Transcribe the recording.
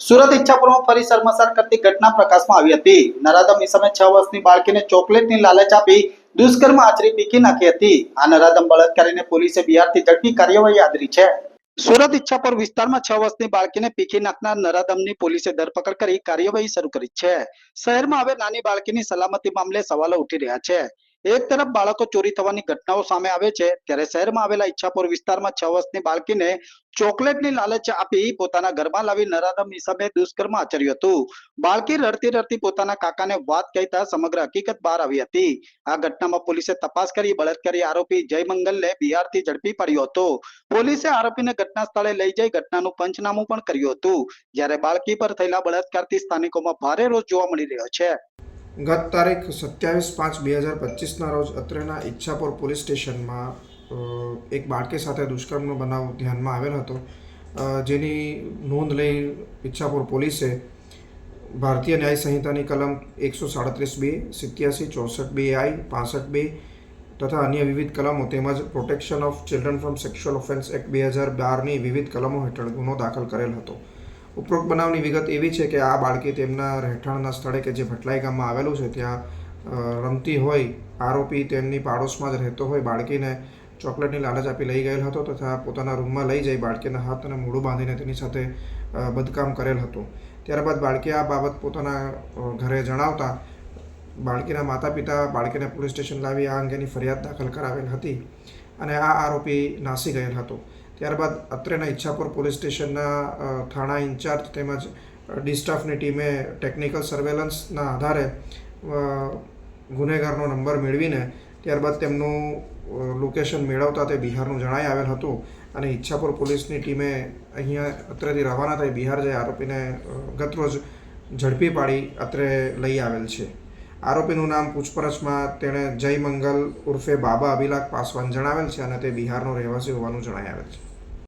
સુરત ઈચ્છાપુરમાં ફરી શર્મસાર કરતી ઘટના પ્રકાશમાં આવી હતી. નરાધમ ઈસમે છ વર્ષની બાળકીને ચોકલેટની લાલચ આપી દુષ્કર્મ આચરી પીકી નાખી હતી. આ નરાધમ બળાત્કારીને પોલીસે બિહારથી ઝડપી કાર્યવાહી આદરી છે. સુરત ઈચ્છાપુર વિસ્તારમાં છ વર્ષની બાળકીને પીખી નાખનાર નરાધમની પોલીસે ધરપકડ કરી કાર્યવાહી શરૂ કરી છે. શહેરમાં હવે નાની બાળકીની સલામતી મામલે સવાલો ઉઠી રહ્યા છે. એક તરફ બાળકો ચોરી થવાની ઘટનાઓ સામે આવે છે, ત્યારે શહેરમાં આવેલા ઈચ્છાપુર વિસ્તારમાં છ વર્ષની બાળકીને ચોકલેટની લાલચ આપી પોતાના ઘરમાં લાવી નરાધમ હિસાબે દુષ્કર્મ આચર્યું હતું. બાળકી રડતી રડતી પોતાના કાકાને વાત કહેતા સમગ્ર હકીકત બહાર આવી હતી. આ ઘટનામાં પોલીસે તપાસ કરી, બળાત્કારી આરોપી જય મંગલને બિહારથી ઝડપી પડ્યો હતો. પોલીસે આરોપીને ઘટના સ્થળે લઈ જઈ ઘટનાનું પંચનામું પણ કર્યું હતું, જ્યારે બાળકી પર થયેલા બળાત્કારથી સ્થાનિકોમાં ભારે રોષ જોવા મળી રહ્યો છે. ગત તારીખ સત્યાવીસ પાંચ બે હજાર પચીસના રોજ અત્રેના ઈચ્છાપુર પોલીસ સ્ટેશનમાં એક બાળકી સાથે દુષ્કર્મનો બનાવ ધ્યાનમાં આવેલ હતો જેની નોંધ લઈ ઈચ્છાપુર પોલીસે ભારતીય ન્યાય સંહિતાની કલમ એકસો સાડત્રીસ બે, સિત્યાસી ચોસઠ બે આઈ, પાસઠ બે તથા અન્ય વિવિધ કલમો તેમજ protection of children from sexual offence act બે હજાર બારની વિવિધ કલમો હેઠળ ગુનો દાખલ કરેલ હતો. ઉપરોક્ત બનાવની વિગત એવી છે કે આ બાળકી તેમના રહેઠાણના સ્થળે કે જે ભટલાઈ ગામમાં આવેલું છે, ત્યાં રમતી હોય, આરોપી તેમની પાડોશમાં જ રહેતો હોય, બાળકીને ચોકલેટની લાલચ આપી લઈ ગયેલ હતો તથા પોતાના રૂમમાં લઈ જઈ બાળકીના હાથ અને મોઢું બાંધીને તેની સાથે બધકામ કરેલ હતું. ત્યારબાદ બાળકી આ બાબત પોતાના ઘરે જણાવતા, બાળકીના માતા પિતા બાળકીને પોલીસ સ્ટેશન લાવી આ અંગેની ફરિયાદ દાખલ કરાવેલ હતી અને આ આરોપી નાસી ગયેલ હતો. ત્યારબાદ અત્રેના ઈચ્છાપુર પોલીસ સ્ટેશનના થાણા ઇન્ચાર્જ તેમજ ડિસ્ટાફની ટીમે ટેકનિકલ સર્વેલન્સના આધારે ગુનેગારનો નંબર મેળવીને ત્યારબાદ તેમનું લોકેશન મેળવતા તે બિહારનું જણાઈ આવેલ હતું અને ઈચ્છાપુર પોલીસની ટીમે અહીંયા અત્રેથી રવાના થઈ બિહાર જઈ આરોપીને ગતરોજ ઝડપી પાડી અત્રે લઈ આવેલ છે. આરોપીનું નામ પૂછપરછમાં તેણે જય મંગલ ઉર્ફે બાબા અભિલાખ પાસવાન જણાવેલ છે અને તે બિહારનો રહેવાસી હોવાનું જણાઈ આવેલ છે.